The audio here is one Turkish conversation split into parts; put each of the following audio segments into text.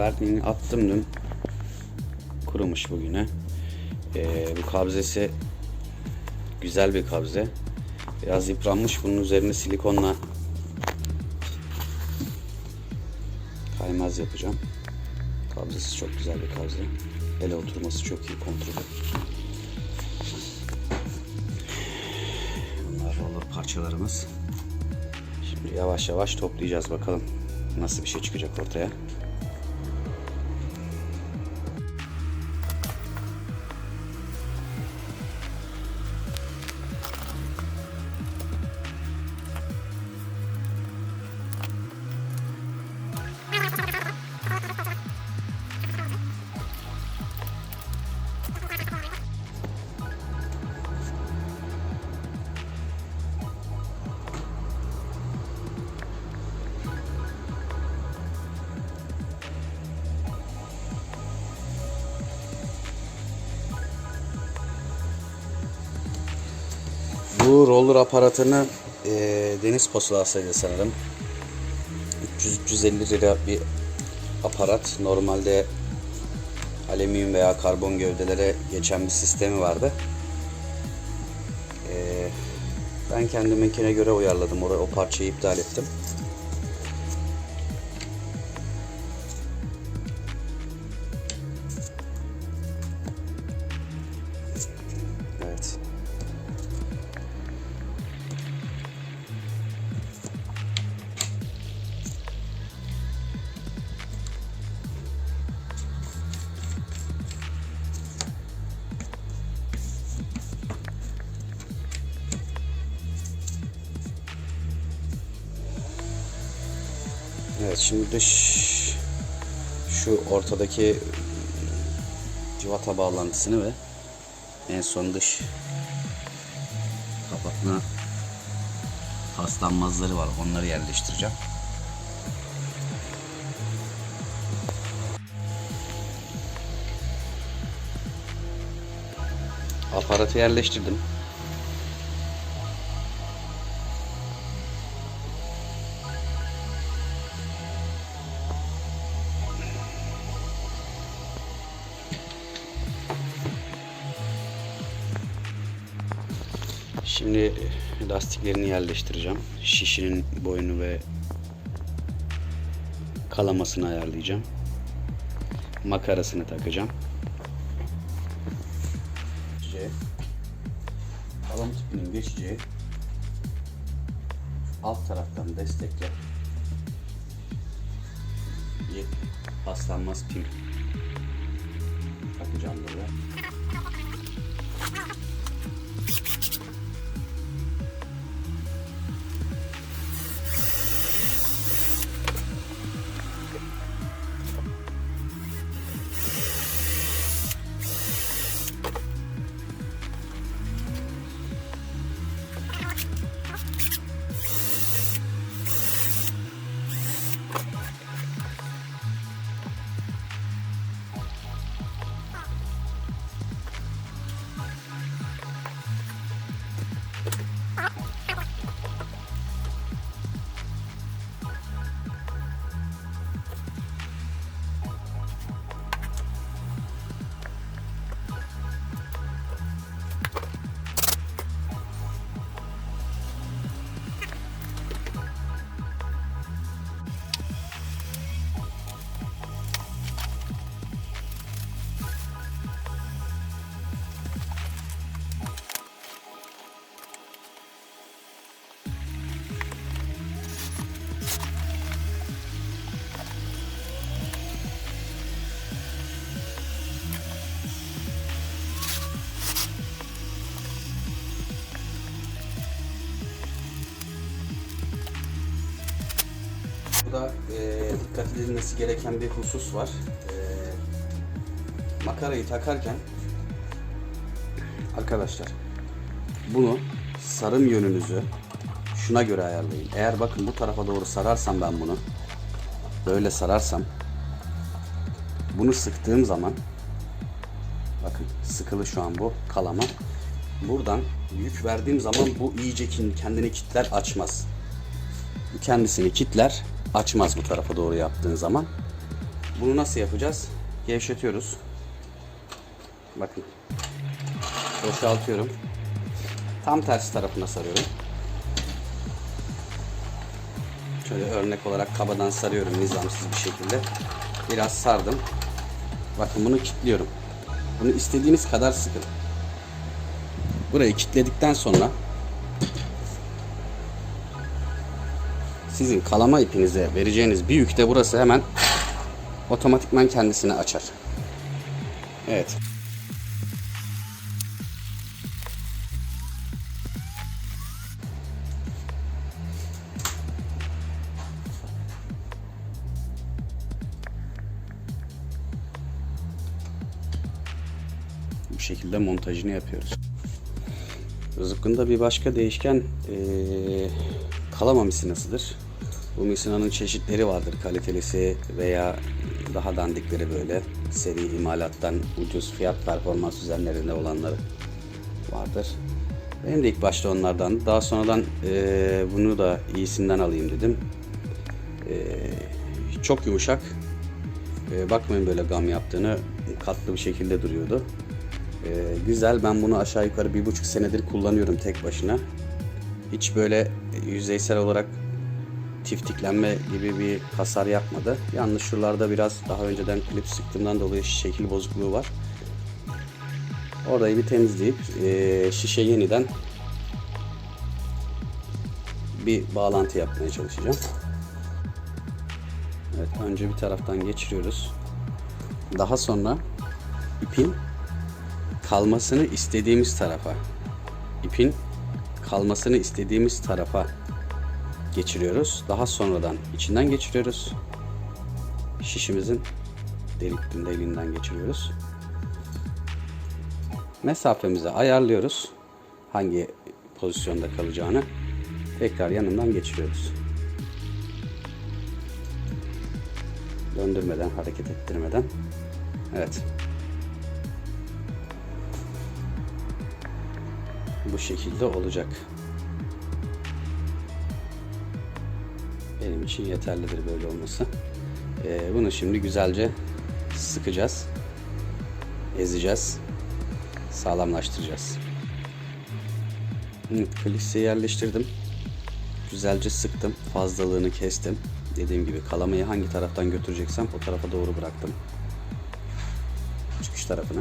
verniğini attım dün. Kurumuş bugüne. Ee, bu kabzesi güzel bir kabze. Biraz yıpranmış. Bunun üzerine silikonla kaymaz yapacağım. Kabzesi çok güzel bir kabze. Ele oturması çok iyi kontrolü. Bunlar roller parçalarımız. Şimdi yavaş yavaş toplayacağız bakalım nasıl bir şey çıkacak ortaya. Roller aparatını e, deniz pusulasıydı sanırım. 300-350 lira bir aparat. Normalde alüminyum veya karbon gövdelere geçen bir sistemi vardı. E, ben kendiminkine göre uyarladım. Oraya o parçayı iptal ettim. Dış şu ortadaki civata bağlantısını ve en son dış kapatma paslanmazları var. Onları yerleştireceğim. Aparatı yerleştirdim. Şimdi lastiklerini yerleştireceğim. Şişinin boyunu ve kalamasını ayarlayacağım. Makarasını takacağım. C. Kalem tipinin geçeceği alt taraftan destekle paslanmaz pil takacağım buraya. Dikkat edilmesi gereken bir husus var. E, makarayı takarken arkadaşlar bunu sarım yönünüzü şuna göre ayarlayın. Eğer bakın bu tarafa doğru sararsam ben bunu böyle sararsam bunu sıktığım zaman bakın sıkılı şu an bu kalama. Buradan yük verdiğim zaman bu iyice kendini kitler açmaz. Kendisini kitler açmaz bu tarafa doğru yaptığın zaman. Bunu nasıl yapacağız? Gevşetiyoruz. Bakın. Boşaltıyorum. Tam tersi tarafına sarıyorum. Şöyle örnek olarak kabadan sarıyorum nizamsız bir şekilde. Biraz sardım. Bakın bunu kilitliyorum. Bunu istediğiniz kadar sıkın. Burayı kilitledikten sonra sizin kalama ipinize vereceğiniz bir yükte burası hemen otomatikman kendisini açar. Evet. Bu şekilde montajını yapıyoruz. Zıpkında bir başka değişken eee kalama misinasıdır. Bu misinanın çeşitleri vardır. Kalitelisi veya daha dandikleri böyle seri imalattan ucuz fiyat performans üzerlerinde olanları vardır. Benim de ilk başta onlardan. Daha sonradan eee, bunu da iyisinden alayım dedim. Eee, çok yumuşak. Eee, bakmayın böyle gam yaptığını katlı bir şekilde duruyordu. Ee, güzel. Ben bunu aşağı yukarı bir buçuk senedir kullanıyorum tek başına. Hiç böyle yüzeysel olarak tiftiklenme gibi bir hasar yapmadı. Yalnız şuralarda biraz daha önceden klip sıktığımdan dolayı şekil bozukluğu var. Orayı bir temizleyip e, şişe yeniden bir bağlantı yapmaya çalışacağım. Evet, önce bir taraftan geçiriyoruz. Daha sonra ipin kalmasını istediğimiz tarafa ipin kalmasını istediğimiz tarafa geçiriyoruz. Daha sonradan içinden geçiriyoruz. Şişimizin delik deliğinden geçiriyoruz. Mesafemizi ayarlıyoruz. Hangi pozisyonda kalacağını tekrar yanından geçiriyoruz. Döndürmeden, hareket ettirmeden. Evet. bu şekilde olacak. Benim için yeterlidir böyle olması. Ee, bunu şimdi güzelce sıkacağız. Ezeceğiz. Sağlamlaştıracağız. Klipsi yerleştirdim. Güzelce sıktım. Fazlalığını kestim. Dediğim gibi kalamayı hangi taraftan götüreceksem o tarafa doğru bıraktım. Çıkış tarafına.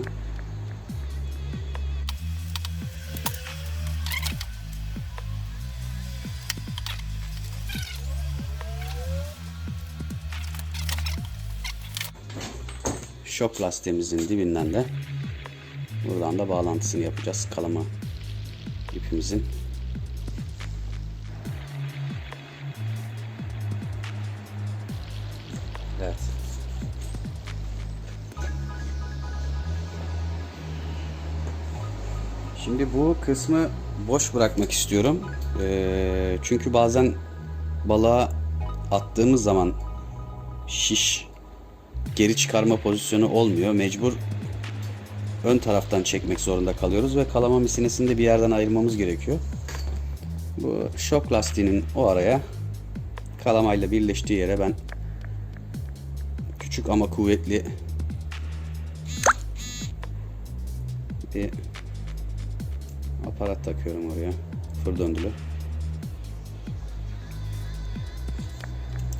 Şok lastiğimizin dibinden de buradan da bağlantısını yapacağız kalama ipimizin. Evet. Şimdi bu kısmı boş bırakmak istiyorum. Ee, çünkü bazen balığa attığımız zaman şiş geri çıkarma pozisyonu olmuyor. Mecbur ön taraftan çekmek zorunda kalıyoruz ve kalama misinesini de bir yerden ayırmamız gerekiyor. Bu şok lastiğinin o araya kalamayla birleştiği yere ben küçük ama kuvvetli bir aparat takıyorum oraya. Fır döndülü.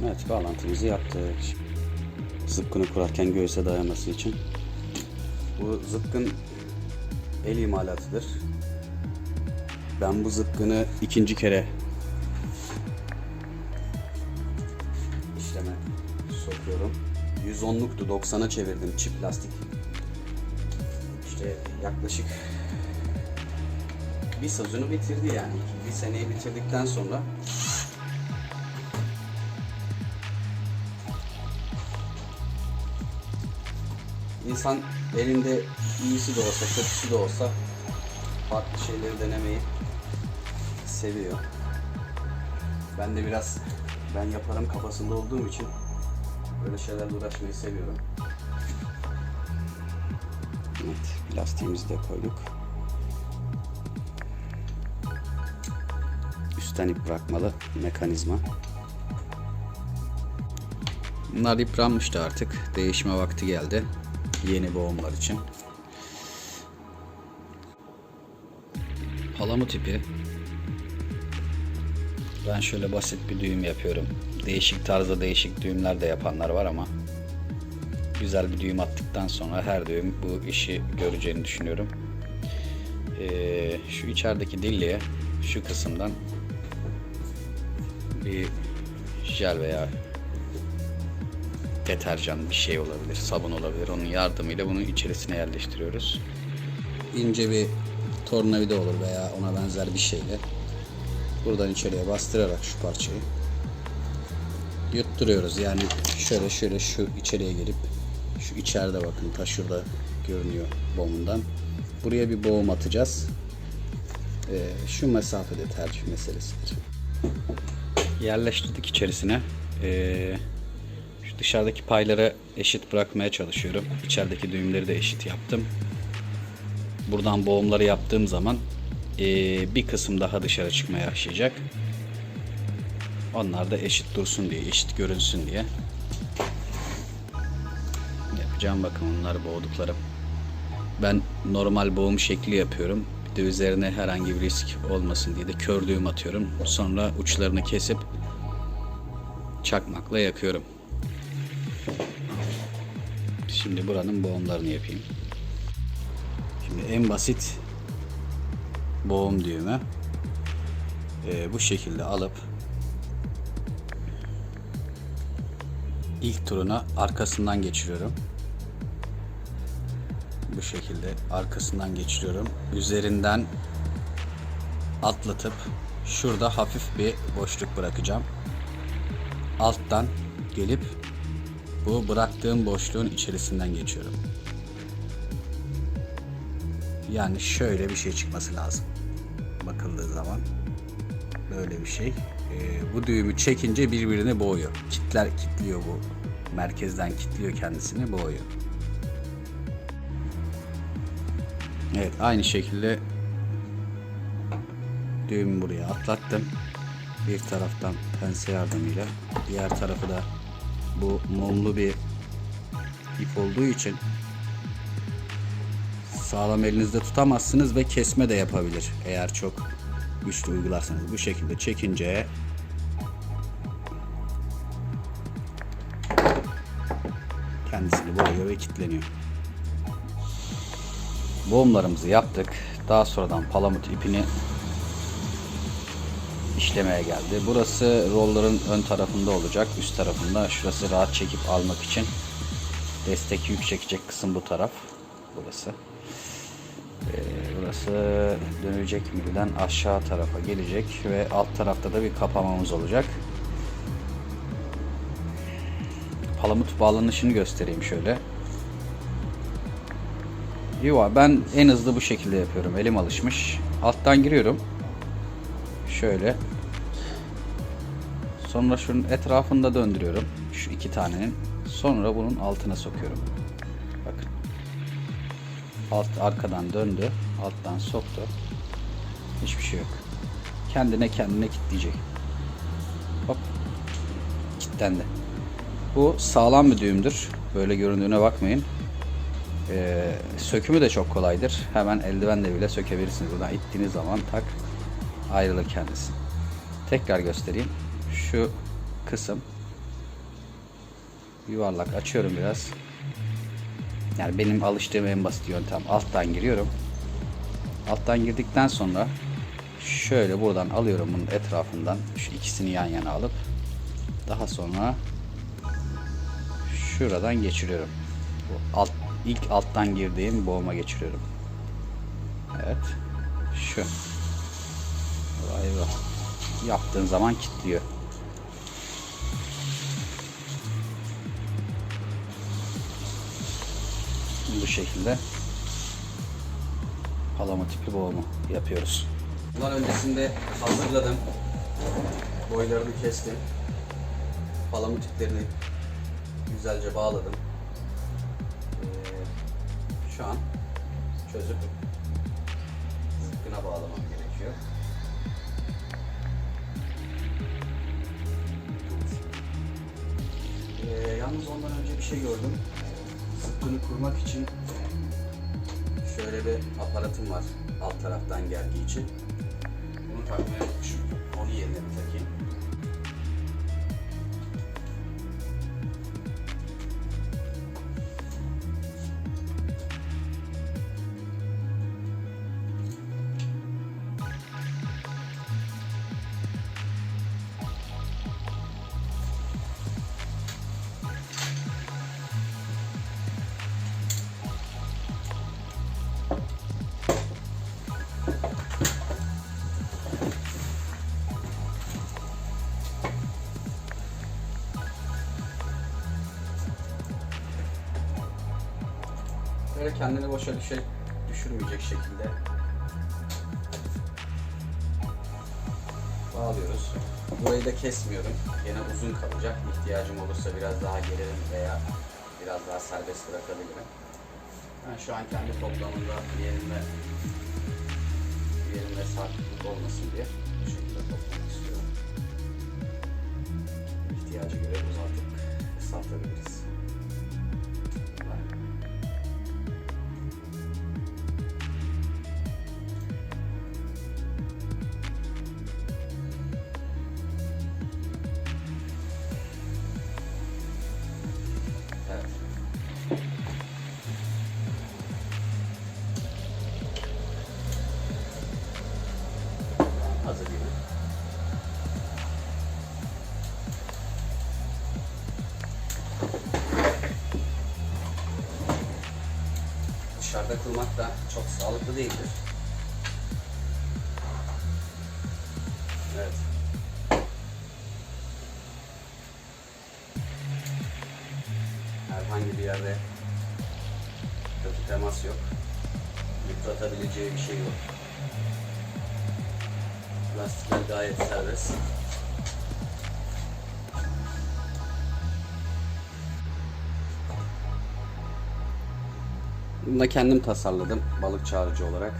Evet bağlantımızı yaptık zıpkını kurarken göğüse dayanması için. Bu zıpkın el imalatıdır. Ben bu zıpkını ikinci kere işleme sokuyorum. 110'luktu 90'a çevirdim çift lastik. İşte yaklaşık bir sezonu bitirdi yani. Bir seneyi bitirdikten sonra İnsan elinde iyisi de olsa, kötüsü de olsa farklı şeyleri denemeyi seviyor. Ben de biraz ben yaparım kafasında olduğum için böyle şeylerle uğraşmayı seviyorum. Evet, plastiğimizi de koyduk. Üstten ip bırakmalı mekanizma. Bunlar yıpranmıştı artık. Değişme vakti geldi. Yeni boğumlar için. Palamut ipi. Ben şöyle basit bir düğüm yapıyorum. Değişik tarzda değişik düğümler de yapanlar var ama güzel bir düğüm attıktan sonra her düğüm bu işi göreceğini düşünüyorum. Ee, şu içerideki dilliye şu kısımdan bir jel veya deterjan bir şey olabilir, sabun olabilir. Onun yardımıyla bunu içerisine yerleştiriyoruz. İnce bir tornavida olur veya ona benzer bir şeyle buradan içeriye bastırarak şu parçayı yutturuyoruz. Yani şöyle şöyle şu içeriye gelip şu içeride bakın ta şurada görünüyor boğumundan. Buraya bir boğum atacağız. Ee, şu mesafede tercih meselesidir. Yerleştirdik içerisine. Ee, dışarıdaki payları eşit bırakmaya çalışıyorum. İçerideki düğümleri de eşit yaptım. Buradan boğumları yaptığım zaman ee, bir kısım daha dışarı çıkmaya başlayacak. Onlar da eşit dursun diye, eşit görünsün diye. Yapacağım bakın onları boğduklarım. Ben normal boğum şekli yapıyorum. Bir de üzerine herhangi bir risk olmasın diye de kör düğüm atıyorum. Sonra uçlarını kesip çakmakla yakıyorum. Şimdi buranın boğumlarını yapayım. Şimdi en basit boğum düğümü Ee, bu şekilde alıp ilk turuna arkasından geçiriyorum. Bu şekilde arkasından geçiriyorum. Üzerinden atlatıp şurada hafif bir boşluk bırakacağım. Alttan gelip bu bıraktığım boşluğun içerisinden geçiyorum. Yani şöyle bir şey çıkması lazım. Bakıldığı zaman böyle bir şey. Ee, bu düğümü çekince birbirini boğuyor. Kitler kitliyor bu. Merkezden kitliyor kendisini boğuyor. Evet aynı şekilde düğümü buraya atlattım. Bir taraftan pense yardımıyla diğer tarafı da bu mumlu bir ip olduğu için sağlam elinizde tutamazsınız ve kesme de yapabilir eğer çok güçlü uygularsanız. Bu şekilde çekince kendisini boğuyor ve kilitleniyor. Boğumlarımızı yaptık. Daha sonradan palamut ipini işlemeye geldi. Burası rollerin ön tarafında olacak. Üst tarafında. Şurası rahat çekip almak için. Destek yük çekecek kısım bu taraf. Burası. Ee, burası dönecek milden aşağı tarafa gelecek ve alt tarafta da bir kapamamız olacak. Palamut bağlanışını göstereyim şöyle. Yuva ben en hızlı bu şekilde yapıyorum. Elim alışmış. Alttan giriyorum. Şöyle. Sonra şunun etrafında döndürüyorum. Şu iki tanenin. Sonra bunun altına sokuyorum. Bakın. Alt arkadan döndü. Alttan soktu. Hiçbir şey yok. Kendine kendine kilitleyecek. Hop. Kilitlendi. Bu sağlam bir düğümdür. Böyle göründüğüne bakmayın. Ee, sökümü de çok kolaydır. Hemen eldivenle bile sökebilirsiniz. Buradan ittiğiniz zaman tak ayrılır kendisi. Tekrar göstereyim. Şu kısım yuvarlak açıyorum biraz. Yani benim alıştığım en basit yöntem. Alttan giriyorum. Alttan girdikten sonra şöyle buradan alıyorum bunun etrafından şu ikisini yan yana alıp daha sonra şuradan geçiriyorum. Bu alt ilk alttan girdiğim boğuma geçiriyorum. Evet. Şu. Vay be. Yaptığın zaman kilitliyor. Bu şekilde palama tipi boğumu yapıyoruz. Bunlar öncesinde hazırladım. Boylarını kestim. Palamut iplerini güzelce bağladım. Ee, şu an çözüp zıpkına bağlamam gerekiyor. Ee, Yalnız ondan önce bir şey gördüm. Zıttını kurmak için şöyle bir aparatım var alt taraftan gergi için. Bunu takmaya Böyle kendini boşa düşe, düşürmeyecek şekilde bağlıyoruz. Burayı da kesmiyorum. Yine uzun kalacak. İhtiyacım olursa biraz daha gelirim veya biraz daha serbest bırakabilirim. Ben şu an kendi toplamında bir yerinde sarkıklık olmasın diye bu şekilde toplamak istiyorum. İhtiyaca göre uzatıp kısaltabiliriz. Dışarıda kılmak da çok sağlıklı değildir. Evet. Herhangi bir yerde kötü temas yok. Yıpratabileceği bir şey yok. Lastikler gayet serbest. Bunu da kendim tasarladım balık çağırıcı olarak.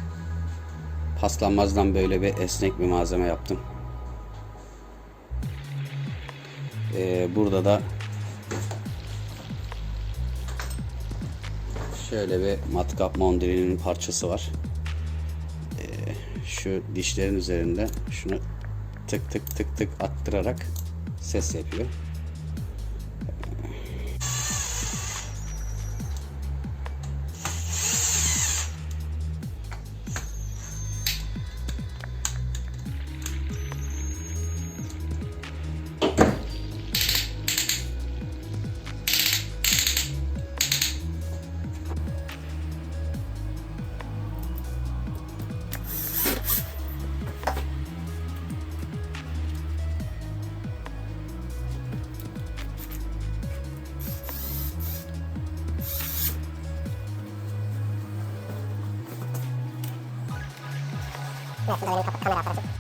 Paslanmazdan böyle bir esnek bir malzeme yaptım. Ee, burada da şöyle bir matkap mondrilinin parçası var. Ee, şu dişlerin üzerinde şunu tık tık tık tık attırarak ses yapıyor. sebentar ini kamera apa sih